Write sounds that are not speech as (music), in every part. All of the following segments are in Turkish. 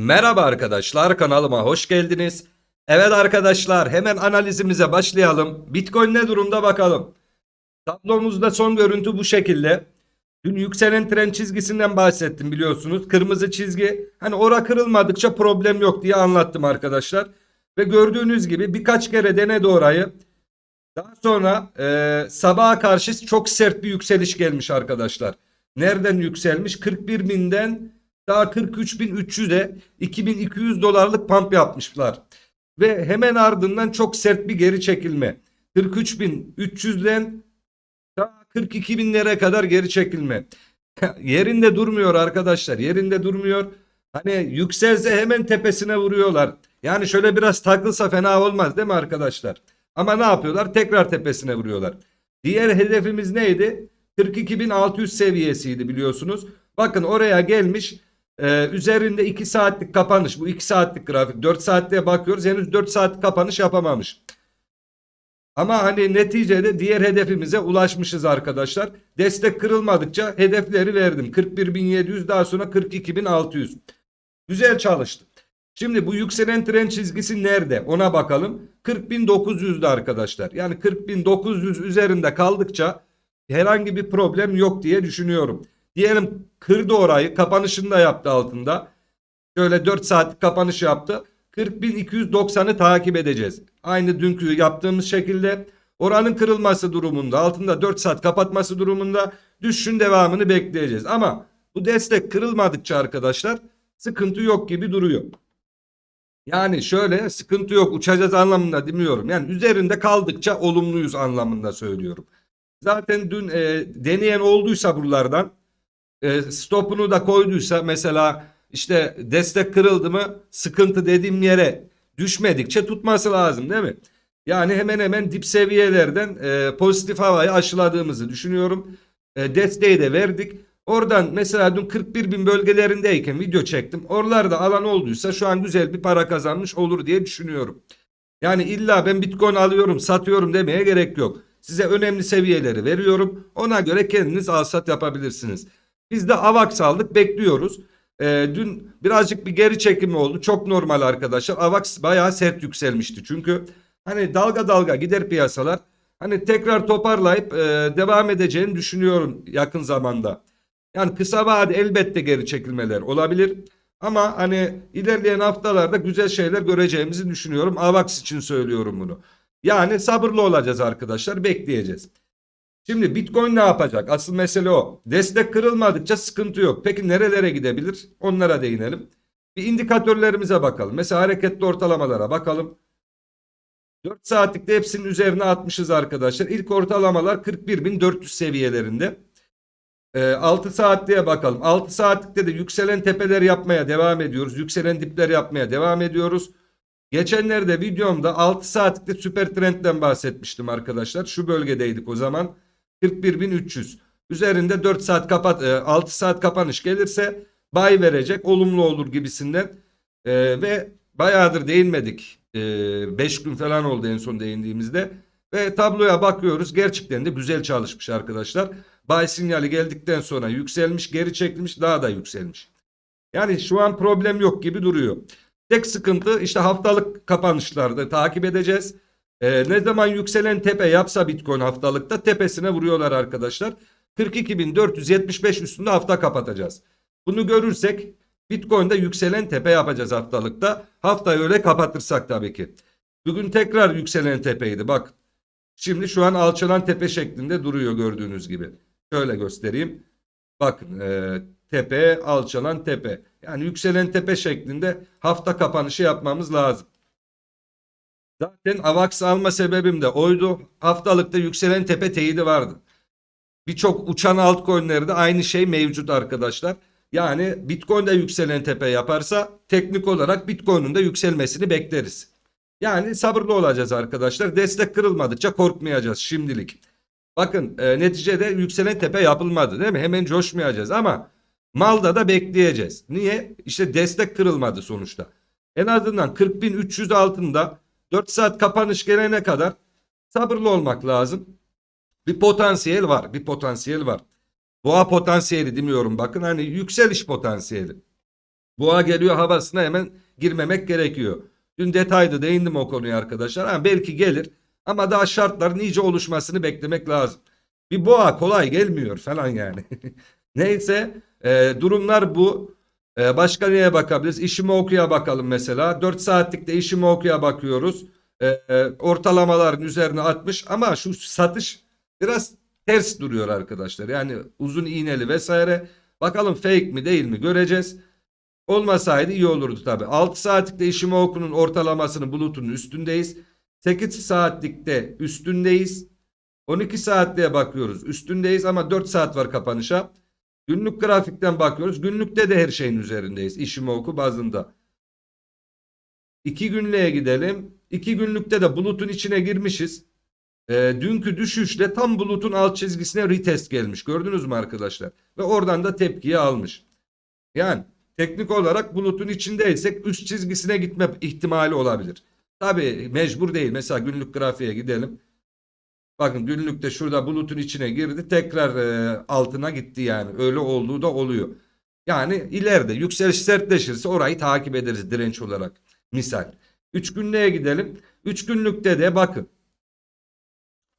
Merhaba arkadaşlar kanalıma hoş geldiniz. Evet arkadaşlar hemen analizimize başlayalım. Bitcoin ne durumda bakalım. Tablomuzda son görüntü bu şekilde. Dün yükselen trend çizgisinden bahsettim biliyorsunuz. Kırmızı çizgi hani ora kırılmadıkça problem yok diye anlattım arkadaşlar. Ve gördüğünüz gibi birkaç kere denedi orayı. Daha sonra e, sabaha karşı çok sert bir yükseliş gelmiş arkadaşlar. Nereden yükselmiş? 41 binden daha 43.300'e 2200 dolarlık pump yapmışlar. Ve hemen ardından çok sert bir geri çekilme. 43.300'den daha 42.000'lere kadar geri çekilme. (laughs) Yerinde durmuyor arkadaşlar. Yerinde durmuyor. Hani yükselse hemen tepesine vuruyorlar. Yani şöyle biraz takılsa fena olmaz değil mi arkadaşlar? Ama ne yapıyorlar? Tekrar tepesine vuruyorlar. Diğer hedefimiz neydi? 42.600 seviyesiydi biliyorsunuz. Bakın oraya gelmiş. Ee, üzerinde 2 saatlik kapanış. Bu 2 saatlik grafik. 4 saatliğe bakıyoruz. Henüz 4 saat kapanış yapamamış. Ama hani neticede diğer hedefimize ulaşmışız arkadaşlar. Destek kırılmadıkça hedefleri verdim. 41.700 daha sonra 42.600. Güzel çalıştı. Şimdi bu yükselen tren çizgisi nerede? Ona bakalım. 40.900'de arkadaşlar. Yani 40.900 üzerinde kaldıkça herhangi bir problem yok diye düşünüyorum. Diyelim kırdı orayı kapanışını da yaptı altında. Şöyle 4 saat kapanış yaptı. 40.290'ı takip edeceğiz. Aynı dünkü yaptığımız şekilde oranın kırılması durumunda altında 4 saat kapatması durumunda düşüşün devamını bekleyeceğiz. Ama bu destek kırılmadıkça arkadaşlar sıkıntı yok gibi duruyor. Yani şöyle sıkıntı yok uçacağız anlamında demiyorum. Yani üzerinde kaldıkça olumluyuz anlamında söylüyorum. Zaten dün e, deneyen olduysa buralardan e, stopunu da koyduysa mesela işte destek kırıldı mı sıkıntı dediğim yere düşmedikçe tutması lazım değil mi? Yani hemen hemen dip seviyelerden e, pozitif havayı aşıladığımızı düşünüyorum. E, desteği de verdik. Oradan mesela dün 41 bin bölgelerindeyken video çektim. Oralarda alan olduysa şu an güzel bir para kazanmış olur diye düşünüyorum. Yani illa ben bitcoin alıyorum satıyorum demeye gerek yok. Size önemli seviyeleri veriyorum. Ona göre kendiniz alsat yapabilirsiniz. Biz de AVAX aldık bekliyoruz. Ee, dün birazcık bir geri çekimi oldu. Çok normal arkadaşlar. AVAX bayağı sert yükselmişti. Çünkü hani dalga dalga gider piyasalar. Hani tekrar toparlayıp e, devam edeceğini düşünüyorum yakın zamanda. Yani kısa vade elbette geri çekilmeler olabilir. Ama hani ilerleyen haftalarda güzel şeyler göreceğimizi düşünüyorum. AVAX için söylüyorum bunu. Yani sabırlı olacağız arkadaşlar. Bekleyeceğiz. Şimdi Bitcoin ne yapacak? Asıl mesele o. Destek kırılmadıkça sıkıntı yok. Peki nerelere gidebilir? Onlara değinelim. Bir indikatörlerimize bakalım. Mesela hareketli ortalamalara bakalım. 4 saatlikte hepsinin üzerine atmışız arkadaşlar. İlk ortalamalar 41.400 seviyelerinde. Ee, 6 saatliğe bakalım. 6 saatlikte de yükselen tepeler yapmaya devam ediyoruz. Yükselen dipler yapmaya devam ediyoruz. Geçenlerde videomda 6 saatlikte süper trendden bahsetmiştim arkadaşlar. Şu bölgedeydik o zaman. 41.300. Üzerinde 4 saat kapat 6 saat kapanış gelirse bay verecek. Olumlu olur gibisinden. Ee, ve bayağıdır değinmedik. 5 gün falan oldu en son değindiğimizde. Ve tabloya bakıyoruz. Gerçekten de güzel çalışmış arkadaşlar. Buy sinyali geldikten sonra yükselmiş, geri çekilmiş, daha da yükselmiş. Yani şu an problem yok gibi duruyor. Tek sıkıntı işte haftalık kapanışlarda takip edeceğiz. Ee, ne zaman yükselen tepe yapsa Bitcoin haftalıkta tepesine vuruyorlar arkadaşlar. 42.475 üstünde hafta kapatacağız. Bunu görürsek Bitcoin'de yükselen tepe yapacağız haftalıkta. Haftayı öyle kapatırsak tabii ki. Bugün tekrar yükselen tepeydi bak. Şimdi şu an alçalan tepe şeklinde duruyor gördüğünüz gibi. Şöyle göstereyim. Bakın e, tepe alçalan tepe. Yani yükselen tepe şeklinde hafta kapanışı yapmamız lazım. Zaten AVAX alma sebebim de oydu. Haftalıkta yükselen tepe teyidi vardı. Birçok uçan altcoin'lerde aynı şey mevcut arkadaşlar. Yani Bitcoin'de yükselen tepe yaparsa teknik olarak Bitcoin'un da yükselmesini bekleriz. Yani sabırlı olacağız arkadaşlar. Destek kırılmadıkça korkmayacağız şimdilik. Bakın e, neticede yükselen tepe yapılmadı değil mi? Hemen coşmayacağız ama malda da bekleyeceğiz. Niye? İşte destek kırılmadı sonuçta. En azından 40.300 altında 4 saat kapanış gelene kadar sabırlı olmak lazım. Bir potansiyel var. Bir potansiyel var. Boğa potansiyeli demiyorum bakın hani yükseliş potansiyeli. Boğa geliyor havasına hemen girmemek gerekiyor. Dün detaylı değindim o konuya arkadaşlar. Ha, belki gelir ama daha şartların iyice oluşmasını beklemek lazım. Bir boğa kolay gelmiyor falan yani. (laughs) Neyse e, durumlar bu. E, başka neye bakabiliriz? İşimi okuya bakalım mesela. 4 saatlikte işimi okuya bakıyoruz. E, e, ortalamaların üzerine atmış ama şu satış biraz ters duruyor arkadaşlar. Yani uzun iğneli vesaire. Bakalım fake mi değil mi göreceğiz. Olmasaydı iyi olurdu tabi. 6 saatlikte işimi okunun ortalamasını bulutun üstündeyiz. 8 saatlikte üstündeyiz. 12 saatliğe bakıyoruz. Üstündeyiz ama 4 saat var kapanışa. Günlük grafikten bakıyoruz. Günlükte de her şeyin üzerindeyiz. İşimi oku bazında. 2 günlüğe gidelim. 2 günlükte de bulutun içine girmişiz. Ee, dünkü düşüşle tam bulutun alt çizgisine retest gelmiş. Gördünüz mü arkadaşlar? Ve oradan da tepkiyi almış. Yani teknik olarak bulutun içindeysek üst çizgisine gitme ihtimali olabilir. Tabi mecbur değil. Mesela günlük grafiğe gidelim. Bakın günlükte şurada bulutun içine girdi. Tekrar e, altına gitti yani. Öyle olduğu da oluyor. Yani ileride yükseliş sertleşirse orayı takip ederiz direnç olarak. Misal. 3 günlüğe gidelim. 3 günlükte de bakın.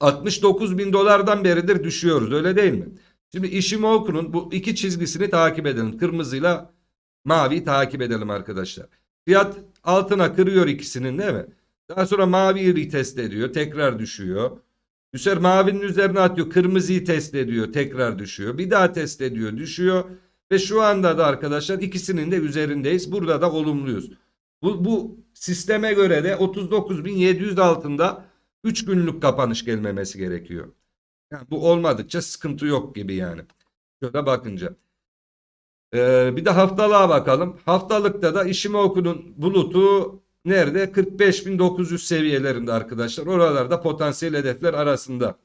69 bin dolardan beridir düşüyoruz öyle değil mi? Şimdi Ishimoku'nun bu iki çizgisini takip edelim. Kırmızıyla maviyi takip edelim arkadaşlar. Fiyat altına kırıyor ikisinin değil mi? Daha sonra maviyi retest ediyor. Tekrar düşüyor. Sefer mavinin üzerine atıyor. Kırmızıyı test ediyor. Tekrar düşüyor. Bir daha test ediyor. Düşüyor. Ve şu anda da arkadaşlar ikisinin de üzerindeyiz. Burada da olumluyuz. Bu, bu sisteme göre de 39.700 altında 3 günlük kapanış gelmemesi gerekiyor. Yani bu olmadıkça sıkıntı yok gibi yani. Şöyle bakınca. Ee, bir de haftalığa bakalım. Haftalıkta da işimi okunun bulutu nerede? 45.900 seviyelerinde arkadaşlar. Oralarda potansiyel hedefler arasında.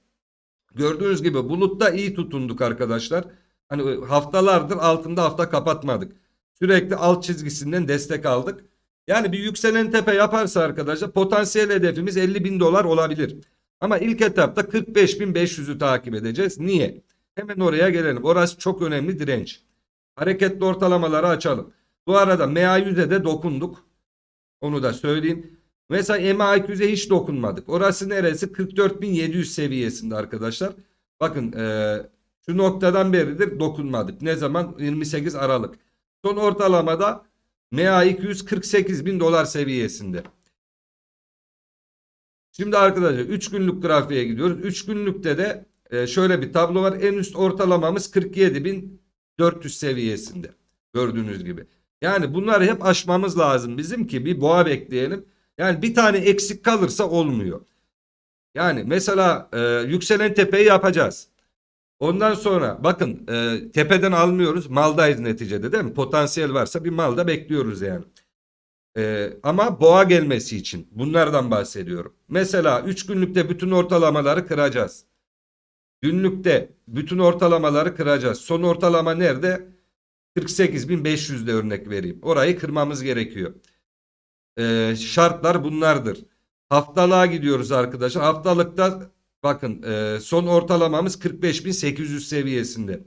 Gördüğünüz gibi bulutta iyi tutunduk arkadaşlar. Hani haftalardır altında hafta kapatmadık. Sürekli alt çizgisinden destek aldık. Yani bir yükselen tepe yaparsa arkadaşlar potansiyel hedefimiz 50 bin dolar olabilir. Ama ilk etapta 45.500'ü takip edeceğiz. Niye? Hemen oraya gelelim. Orası çok önemli direnç. Hareketli ortalamaları açalım. Bu arada MA100'e de dokunduk. Onu da söyleyeyim. Mesela MA200'e hiç dokunmadık. Orası neresi? 44.700 seviyesinde arkadaşlar. Bakın e, şu noktadan beridir dokunmadık. Ne zaman? 28 Aralık. Son ortalamada MA200 48 bin dolar seviyesinde. Şimdi arkadaşlar 3 günlük grafiğe gidiyoruz. 3 günlükte de e, şöyle bir tablo var. En üst ortalamamız 47.400 seviyesinde. Gördüğünüz gibi. Yani bunları hep aşmamız lazım bizim ki bir boğa bekleyelim. Yani bir tane eksik kalırsa olmuyor. Yani mesela e, yükselen tepeyi yapacağız. Ondan sonra bakın e, tepeden almıyoruz maldayız neticede değil mi? Potansiyel varsa bir malda bekliyoruz yani. E, ama boğa gelmesi için bunlardan bahsediyorum. Mesela 3 günlükte bütün ortalamaları kıracağız. Günlükte bütün ortalamaları kıracağız. Son ortalama nerede? 48.500'de örnek vereyim. Orayı kırmamız gerekiyor. E, şartlar bunlardır. Haftalığa gidiyoruz arkadaşlar. Haftalıkta Bakın e, son ortalamamız 45.800 seviyesinde.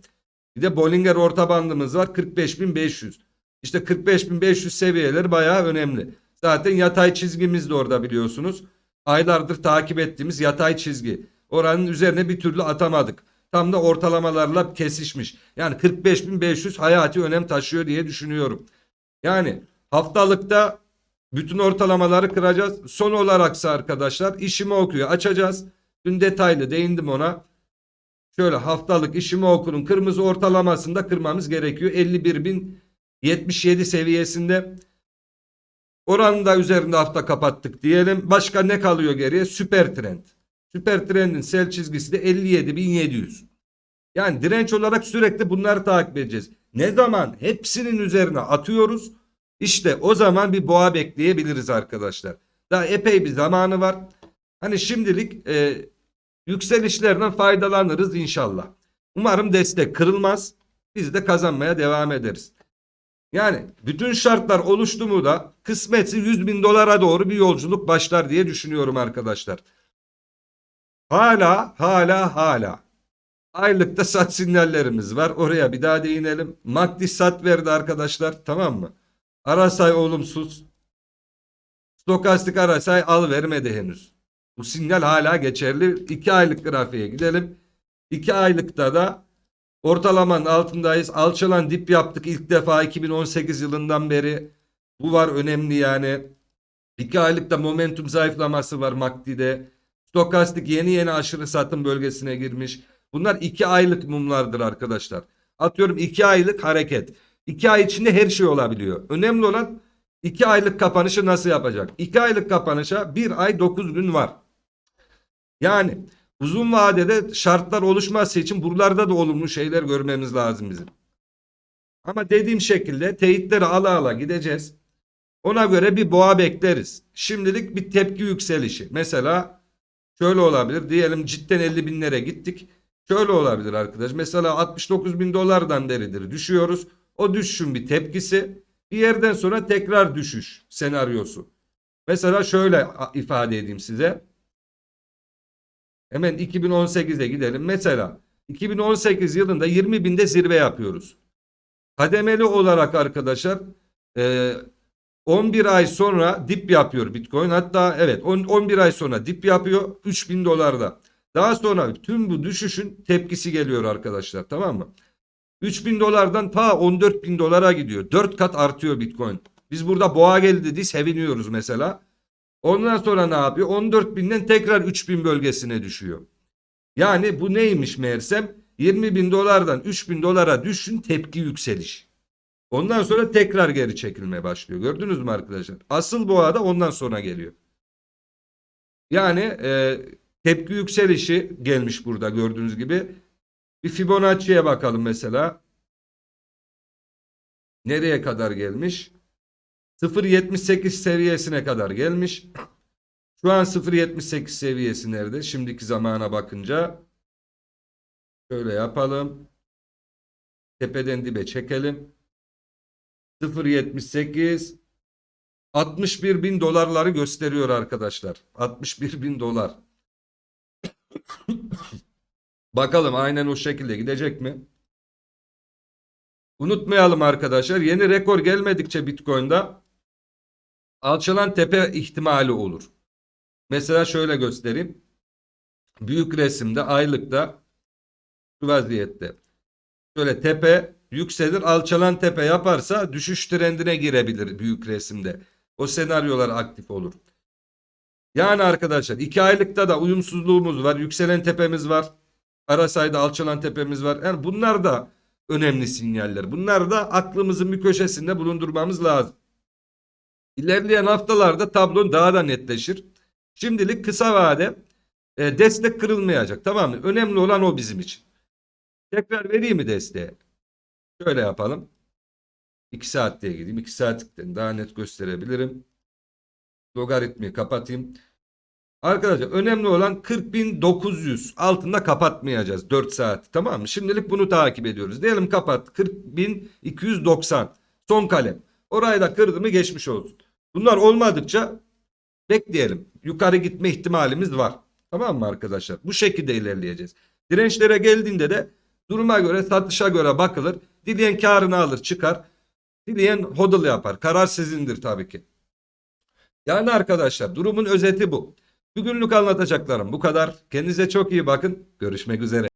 Bir de Bollinger orta bandımız var 45.500. İşte 45.500 seviyeleri bayağı önemli. Zaten yatay çizgimiz de orada biliyorsunuz. Aylardır takip ettiğimiz yatay çizgi. Oranın üzerine bir türlü atamadık. Tam da ortalamalarla kesişmiş. Yani 45.500 hayati önem taşıyor diye düşünüyorum. Yani haftalıkta bütün ortalamaları kıracağız. Son olaraksa arkadaşlar işimi okuyor. Açacağız. Dün detaylı değindim ona. Şöyle haftalık işimi okunun kırmızı ortalamasında kırmamız gerekiyor. 51.077 seviyesinde. Oranın da üzerinde hafta kapattık diyelim. Başka ne kalıyor geriye? Süper trend. Süper trendin sel çizgisi de 57.700. Yani direnç olarak sürekli bunları takip edeceğiz. Ne zaman hepsinin üzerine atıyoruz işte o zaman bir boğa bekleyebiliriz arkadaşlar. Daha epey bir zamanı var. Hani şimdilik e, yükselişlerden faydalanırız inşallah. Umarım destek kırılmaz. Biz de kazanmaya devam ederiz. Yani bütün şartlar oluştu mu da kısmeti 100 bin dolara doğru bir yolculuk başlar diye düşünüyorum arkadaşlar. Hala hala hala. Aylıkta sat sinyallerimiz var. Oraya bir daha değinelim. Maddi sat verdi arkadaşlar tamam mı? Arasay olumsuz. Stokastik Arasay al vermedi henüz. Bu sinyal hala geçerli. 2 aylık grafiğe gidelim. 2 aylıkta da ortalamanın altındayız. Alçalan dip yaptık ilk defa 2018 yılından beri. Bu var önemli yani. 2 aylıkta momentum zayıflaması var MACD'de. Stokastik yeni yeni aşırı satım bölgesine girmiş. Bunlar 2 aylık mumlardır arkadaşlar. Atıyorum 2 aylık hareket. 2 ay içinde her şey olabiliyor. Önemli olan 2 aylık kapanışı nasıl yapacak? 2 aylık kapanışa 1 ay 9 gün var. Yani uzun vadede şartlar oluşması için buralarda da olumlu şeyler görmemiz lazım bizim. Ama dediğim şekilde teyitleri ala ala gideceğiz. Ona göre bir boğa bekleriz. Şimdilik bir tepki yükselişi. Mesela şöyle olabilir. Diyelim cidden 50 binlere gittik. Şöyle olabilir arkadaş. Mesela 69 bin dolardan beridir düşüyoruz. O düşüşün bir tepkisi. Bir yerden sonra tekrar düşüş senaryosu. Mesela şöyle ifade edeyim size. Hemen 2018'e gidelim. Mesela 2018 yılında 20 binde zirve yapıyoruz. Kademeli olarak arkadaşlar 11 ay sonra dip yapıyor Bitcoin. Hatta evet on- 11 ay sonra dip yapıyor 3000 dolarda. Daha sonra tüm bu düşüşün tepkisi geliyor arkadaşlar tamam mı? 3000 dolardan ta 14 bin dolara gidiyor. 4 kat artıyor Bitcoin. Biz burada boğa geldi diye seviniyoruz mesela. Ondan sonra ne yapıyor? 14 binden tekrar 3000 bölgesine düşüyor. Yani bu neymiş meğersem? 20 bin dolardan 3 bin dolara düşün tepki yükseliş. Ondan sonra tekrar geri çekilmeye başlıyor. Gördünüz mü arkadaşlar? Asıl boğa da ondan sonra geliyor. Yani e, tepki yükselişi gelmiş burada gördüğünüz gibi. Bir Fibonacci'ye bakalım mesela. Nereye kadar gelmiş? 0.78 seviyesine kadar gelmiş. Şu an 0.78 seviyesi nerede? Şimdiki zamana bakınca. Şöyle yapalım. Tepeden dibe çekelim. 0.78 61 bin dolarları gösteriyor arkadaşlar. 61 bin dolar. (coughs) Bakalım aynen o şekilde gidecek mi? Unutmayalım arkadaşlar yeni rekor gelmedikçe Bitcoin'da alçalan tepe ihtimali olur. Mesela şöyle göstereyim. Büyük resimde aylıkta şu vaziyette. Şöyle tepe yükselir alçalan tepe yaparsa düşüş trendine girebilir büyük resimde. O senaryolar aktif olur. Yani arkadaşlar iki aylıkta da uyumsuzluğumuz var. Yükselen tepemiz var. Arasayda alçalan tepemiz var. Yani bunlar da önemli sinyaller. Bunlar da aklımızın bir köşesinde bulundurmamız lazım. İlerleyen haftalarda tablo daha da netleşir. Şimdilik kısa vade e, destek kırılmayacak. Tamam mı? Önemli olan o bizim için. Tekrar vereyim mi desteği? Şöyle yapalım. 2 saat diye gideyim. 2 saatlikten daha net gösterebilirim. Logaritmayı kapatayım. Arkadaşlar önemli olan 40.900 altında kapatmayacağız 4 saat tamam mı? Şimdilik bunu takip ediyoruz. Diyelim kapat 40.290 son kalem. Orayı da kırdı mı geçmiş olsun. Bunlar olmadıkça bekleyelim. Yukarı gitme ihtimalimiz var. Tamam mı arkadaşlar? Bu şekilde ilerleyeceğiz. Dirençlere geldiğinde de duruma göre satışa göre bakılır. Dileyen karını alır çıkar. Dileyen hodl yapar. Karar sizindir tabii ki. Yani arkadaşlar durumun özeti bu. Bugünlük anlatacaklarım bu kadar. Kendinize çok iyi bakın. Görüşmek üzere.